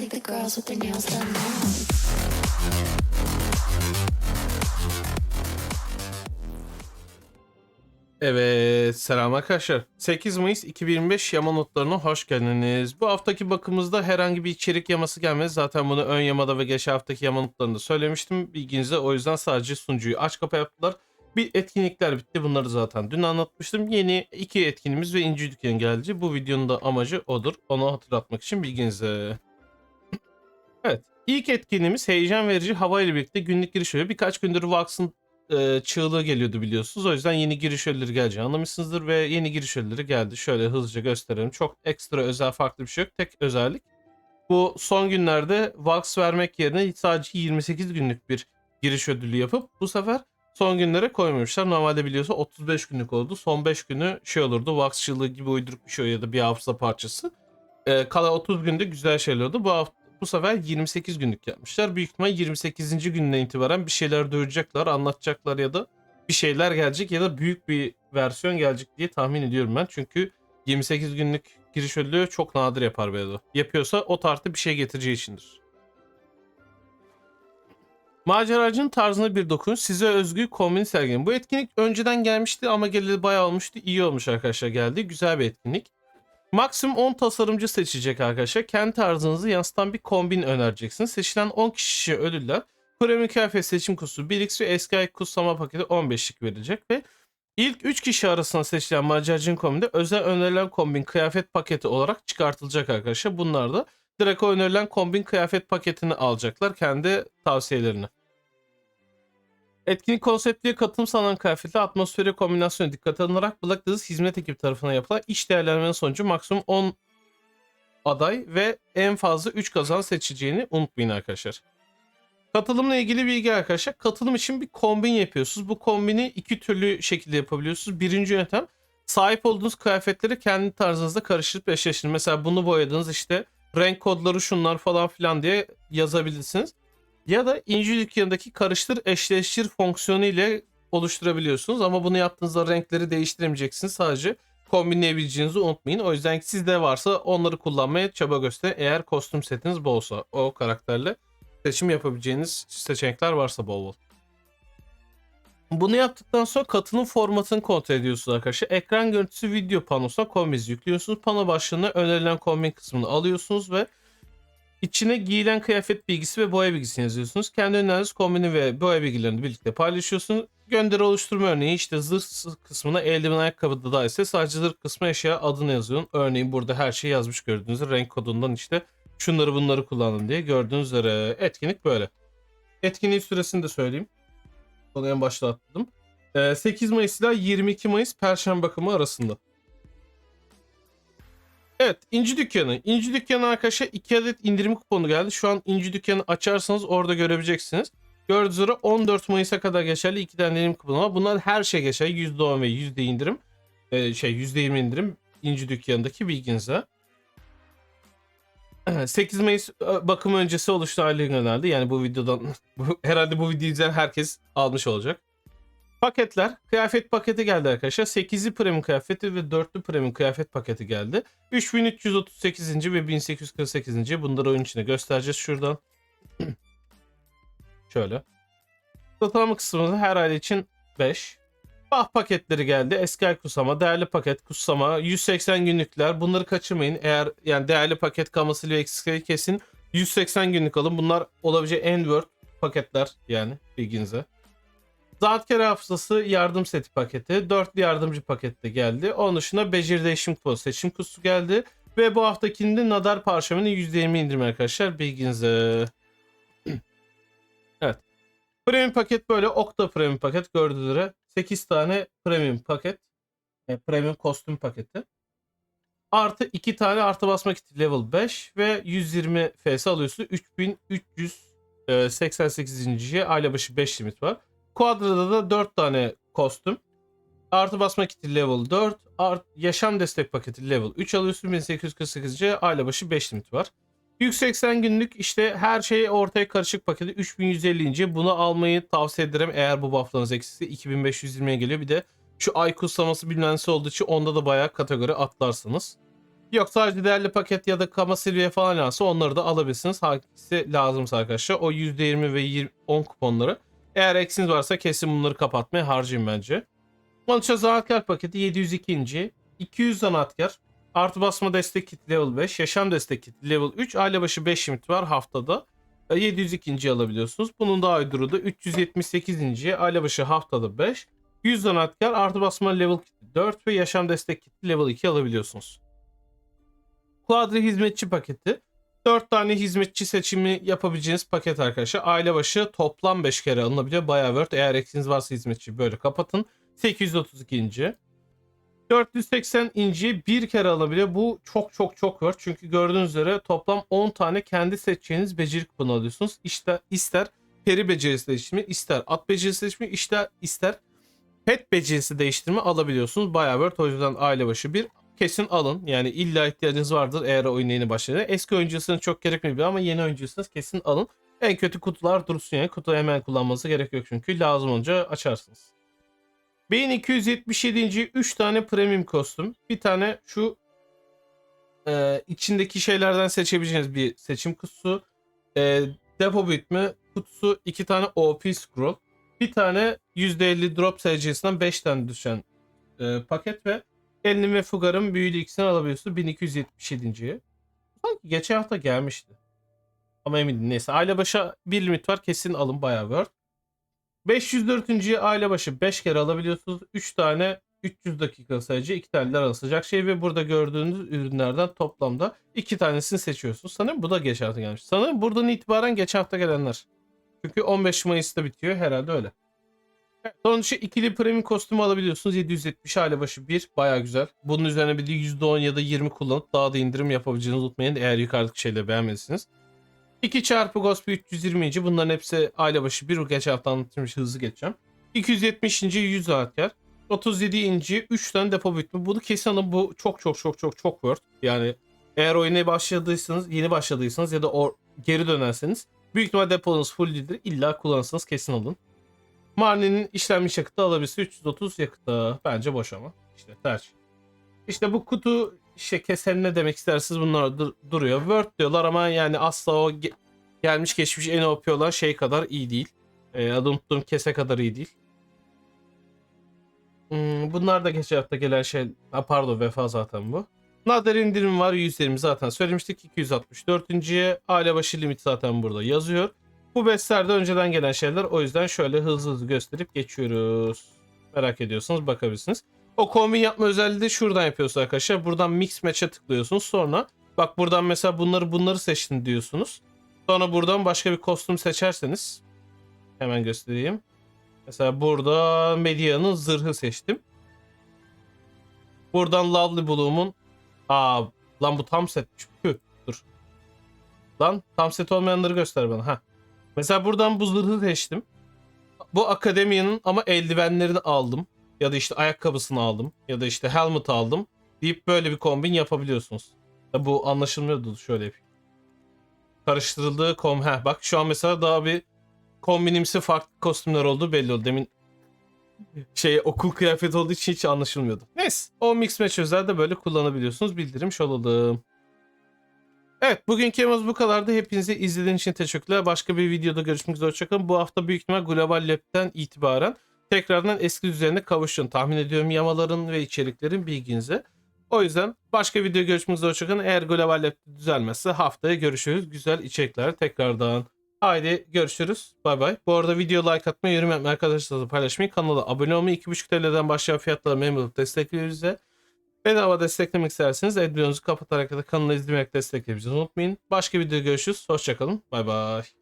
think the girls with their nails done now. Evet, selam arkadaşlar. 8 Mayıs 2025 yama notlarına hoş geldiniz. Bu haftaki bakımızda herhangi bir içerik yaması gelmedi. Zaten bunu ön yamada ve geçen haftaki yama notlarında söylemiştim. Bilginize o yüzden sadece sunucuyu aç kapa yaptılar. Bir etkinlikler bitti. Bunları zaten dün anlatmıştım. Yeni iki etkinliğimiz ve inci dükkan geldi. Bu videonun da amacı odur. Onu hatırlatmak için bilginize. Evet. İlk etkinliğimiz heyecan verici hava ile birlikte günlük giriş oluyor. Birkaç gündür Vax'ın e, çığlığı geliyordu biliyorsunuz. O yüzden yeni giriş ölüleri geleceğini anlamışsınızdır ve yeni giriş ölüleri geldi. Şöyle hızlıca gösterelim. Çok ekstra özel farklı bir şey yok. Tek özellik bu son günlerde Vax vermek yerine sadece 28 günlük bir giriş ödülü yapıp bu sefer son günlere koymamışlar. Normalde biliyorsa 35 günlük oldu. Son 5 günü şey olurdu. Vax çığlığı gibi uyduruk bir şey ya da bir hafıza parçası. E, kala 30 günde güzel şeyler oldu. Bu hafta bu sefer 28 günlük yapmışlar. Büyük ihtimal 28. günden itibaren bir şeyler duyuracaklar, anlatacaklar ya da bir şeyler gelecek ya da büyük bir versiyon gelecek diye tahmin ediyorum ben. Çünkü 28 günlük giriş ödülü çok nadir yapar Bedo. Yapıyorsa o tarihte bir şey getireceği içindir. Maceracının tarzına bir dokun, size özgü kombin sergileyin. Bu etkinlik önceden gelmişti ama geleli bayağı olmuştu. İyi olmuş arkadaşlar geldi. Güzel bir etkinlik. Maksimum 10 tasarımcı seçecek arkadaşlar. Kendi tarzınızı yansıtan bir kombin önereceksiniz. Seçilen 10 kişiye ödüller. Premium kıyafet seçim kutusu 1x ve eski ay kutsama paketi 15'lik verilecek ve ilk 3 kişi arasında seçilen maceracının kombinde özel önerilen kombin kıyafet paketi olarak çıkartılacak arkadaşlar. Bunlar da direkt önerilen kombin kıyafet paketini alacaklar kendi tavsiyelerini. Etkinlik konseptliğe katılım sağlanan kıyafetle atmosferi kombinasyonu dikkat alınarak Black Desert hizmet ekibi tarafından yapılan iş değerlendirmenin sonucu maksimum 10 aday ve en fazla 3 kazan seçeceğini unutmayın arkadaşlar. Katılımla ilgili bilgi arkadaşlar. Katılım için bir kombin yapıyorsunuz. Bu kombini iki türlü şekilde yapabiliyorsunuz. Birinci yöntem sahip olduğunuz kıyafetleri kendi tarzınızda karıştırıp eşleştirin. Mesela bunu boyadınız işte renk kodları şunlar falan filan diye yazabilirsiniz. Ya da İnci dükkanındaki karıştır eşleştir fonksiyonu ile oluşturabiliyorsunuz. Ama bunu yaptığınızda renkleri değiştiremeyeceksiniz. Sadece kombinleyebileceğinizi unutmayın. O yüzden sizde varsa onları kullanmaya çaba gösterin. Eğer kostüm setiniz bolsa o karakterle seçim yapabileceğiniz seçenekler varsa bol bol. Bunu yaptıktan sonra katılım formatını kontrol ediyorsunuz arkadaşlar. Ekran görüntüsü video panosuna kombiniz yüklüyorsunuz. Pano başlığına önerilen kombin kısmını alıyorsunuz ve içine giyilen kıyafet bilgisi ve boya bilgisini yazıyorsunuz. Kendi öneriniz kombini ve boya bilgilerini birlikte paylaşıyorsunuz. Gönderi oluşturma örneği işte zırh kısmına eldiven ayakkabıda da ise sadece zırh kısmı eşya adını yazıyorsun. Örneğin burada her şeyi yazmış gördüğünüz renk kodundan işte şunları bunları kullanın diye gördüğünüz üzere etkinlik böyle. Etkinliğin süresini de söyleyeyim. Onu en başta atladım. Ee, 8 Mayıs ile 22 Mayıs Perşembe bakımı arasında. Evet İnci Dükkanı. İnci Dükkanı arkadaşlar 2 adet indirim kuponu geldi. Şu an İnci Dükkanı açarsanız orada görebileceksiniz. Gördüğünüz üzere 14 Mayıs'a kadar geçerli 2 tane indirim kuponu var. Bunlar her şey geçerli. %10 ve %indirim. Ee, şey %20 indirim İnci Dükkanı'ndaki bilginize. 8 Mayıs e, bakım öncesi oluştu aile önerdi. Yani bu videodan herhalde bu videoyu izleyen herkes almış olacak. Paketler. Kıyafet paketi geldi arkadaşlar. 8'li premium kıyafeti ve 4'lü premium kıyafet paketi geldi. 3338. ve 1848. Bunları oyun içine göstereceğiz şuradan. Şöyle. Totalama kısmında her aile için 5. Bah paketleri geldi. Eski ay kutsama, değerli paket kutsama, 180 günlükler. Bunları kaçırmayın. Eğer yani değerli paket kalmasıyla eksikleri kesin 180 günlük alın. Bunlar olabilecek en worth paketler yani bilginize. Zaatkar hafızası yardım seti paketi. Dörtlü yardımcı pakette geldi. Onun dışında beceri değişim kutusu seçim kutusu geldi. Ve bu haftakinde Nadar Parşömen'in %20 indirim arkadaşlar bilginize. evet. Premium paket böyle. Okta premium paket gördüğünüz üzere. 8 tane premium paket. E, premium kostüm paketi. Artı 2 tane artı basma kiti level 5 ve 120 FS alıyorsunuz. 3388. aile başı 5 limit var. Quadra'da da 4 tane kostüm. Artı basma kiti level 4. Art, yaşam destek paketi level 3 alıyorsun. 1848. aile başı 5 limit var. 180 günlük işte her şey ortaya karışık paketi 3150 ince. Bunu almayı tavsiye ederim eğer bu bufflarınız eksikse 2520'ye geliyor. Bir de şu ay kutsaması bilmem nesi olduğu için onda da bayağı kategori atlarsınız. Yok sadece değerli paket ya da kama silviye falan lazımsa onları da alabilirsiniz. Hangisi lazımsa arkadaşlar. O %20 ve 20, 10 kuponları. Eğer eksiniz varsa kesin bunları kapatmaya harcayın bence. Mança Zanaatkar paketi 702. 200 zanaatkar. Artı basma destek kit level 5. Yaşam destek kit level 3. Aile başı 5 limit var haftada. E, 702. alabiliyorsunuz. Bunun daha uyduru da 378. Aile başı haftada 5. 100 zanaatkar artı basma level kit 4 ve yaşam destek kit level 2 alabiliyorsunuz. Quadri hizmetçi paketi. 4 tane hizmetçi seçimi yapabileceğiniz paket arkadaşlar. Aile başı toplam 5 kere alınabiliyor. Bayağı worth. Eğer eksiniz varsa hizmetçi böyle kapatın. 832 inci. 480 inci bir kere alabiliyor. Bu çok çok çok worth. Çünkü gördüğünüz üzere toplam 10 tane kendi seçeceğiniz beceri kuponu alıyorsunuz. İşte ister peri becerisi değiştirme, ister at becerisi değiştirme, ister, ister pet becerisi değiştirme alabiliyorsunuz. Bayağı worth. O yüzden aile başı bir kesin alın. Yani illa ihtiyacınız vardır eğer oyun yeni başladığında. Eski oyuncusunuz çok gerekmiyor ama yeni oyuncusunuz kesin alın. En kötü kutular dursun yani. Kutu hemen kullanması gerek yok çünkü lazım olunca açarsınız. 1277. 3 tane premium kostüm. Bir tane şu e, içindeki şeylerden seçebileceğiniz bir seçim kutusu. E, depo büyütme kutusu. 2 tane OP scroll. Bir tane %50 drop SC'sinden 5 tane düşen e, paket ve Elinin ve Fugar'ın büyülü ikisini alabiliyorsun 1277. Sanki geçen hafta gelmişti. Ama emin değilim. Neyse aile başa bir limit var kesin alın bayağı worth. 504. aile başı 5 kere alabiliyorsunuz. 3 tane 300 dakika sadece 2 tane ara sıcak şey ve burada gördüğünüz ürünlerden toplamda 2 tanesini seçiyorsunuz. Sanırım bu da geçen hafta gelmiş. Sanırım buradan itibaren geçen hafta gelenler. Çünkü 15 Mayıs'ta bitiyor herhalde öyle. Evet, Son dışı ikili premium kostümü alabiliyorsunuz. 770 aile başı 1. Baya güzel. Bunun üzerine bir de %10 ya da 20 kullanıp daha da indirim yapabileceğinizi unutmayın. Eğer yukarıdaki şeyleri beğenmediyseniz. 2 çarpı Ghost 320. Bunların hepsi aile başı 1. Geçen hafta anlatılmış hızlı geçeceğim. 270. 100 saatkar. 37 inci 3 tane depo büyütme. Bunu kesin alın. Bu çok çok çok çok çok worth. Yani eğer oyuna başladıysanız, yeni başladıysanız ya da o geri dönerseniz büyük ihtimal deponuz full değildir. İlla kullanırsanız kesin alın. Marni'nin işlenmiş yakıtı alabilirse 330 yakıtı. Bence boş ama. İşte tercih. İşte bu kutu işte kesen ne demek istersiniz bunlar dur- duruyor. Word diyorlar ama yani asla o ge- gelmiş geçmiş en OP olan şey kadar iyi değil. Ee, adı unuttuğum kese kadar iyi değil. Hmm, bunlar da geçen hafta gelen şey. Ha, pardon vefa zaten bu. Nadir indirim var 120 zaten söylemiştik. 264. aile başı limit zaten burada yazıyor. Bu bestlerde önceden gelen şeyler o yüzden şöyle hızlı hızlı gösterip geçiyoruz. Merak ediyorsanız bakabilirsiniz. O kombin yapma özelliği de şuradan yapıyorsunuz arkadaşlar. Buradan mix match'e tıklıyorsunuz. Sonra bak buradan mesela bunları bunları seçtin diyorsunuz. Sonra buradan başka bir kostüm seçerseniz hemen göstereyim. Mesela burada Media'nın zırhı seçtim. Buradan Lovely Bloom'un Aa lan bu tam setmiş. Püh, dur. Lan tam set olmayanları göster bana. Ha. Mesela buradan bu zırhı seçtim. Bu akademiyanın ama eldivenlerini aldım. Ya da işte ayakkabısını aldım. Ya da işte helmet aldım. Deyip böyle bir kombin yapabiliyorsunuz. Ya bu anlaşılmıyordu. Şöyle yapayım. Karıştırıldığı kom... Heh, bak şu an mesela daha bir kombinimsi farklı kostümler olduğu belli oldu. Demin şey okul kıyafeti olduğu için hiç anlaşılmıyordu. Neyse. O mix match özel böyle kullanabiliyorsunuz. Bildirim olalım. Evet bugünkü yemez bu kadardı. Hepinize izlediğiniz için teşekkürler. Başka bir videoda görüşmek üzere. Hoşçakalın. Bu hafta büyük ihtimal Global Lab'den itibaren tekrardan eski düzenine kavuşun. Tahmin ediyorum yamaların ve içeriklerin bilginize. O yüzden başka video görüşmek üzere. Hoşçakalın. Eğer Global Lab düzelmezse haftaya görüşürüz. Güzel içerikler tekrardan. Haydi görüşürüz. Bay bay. Bu arada video like atmayı, yorum yapmayı, arkadaşlarınızla paylaşmayı, kanala abone olmayı, 2.5 TL'den başlayan fiyatlara memnun olup destekliyoruz. Bedava desteklemek isterseniz Adblock'unuzu kapatarak ya da kanalı izleyerek destekleyebilirsiniz. Unutmayın. Başka videoda görüşürüz. Hoşçakalın. Bay bay.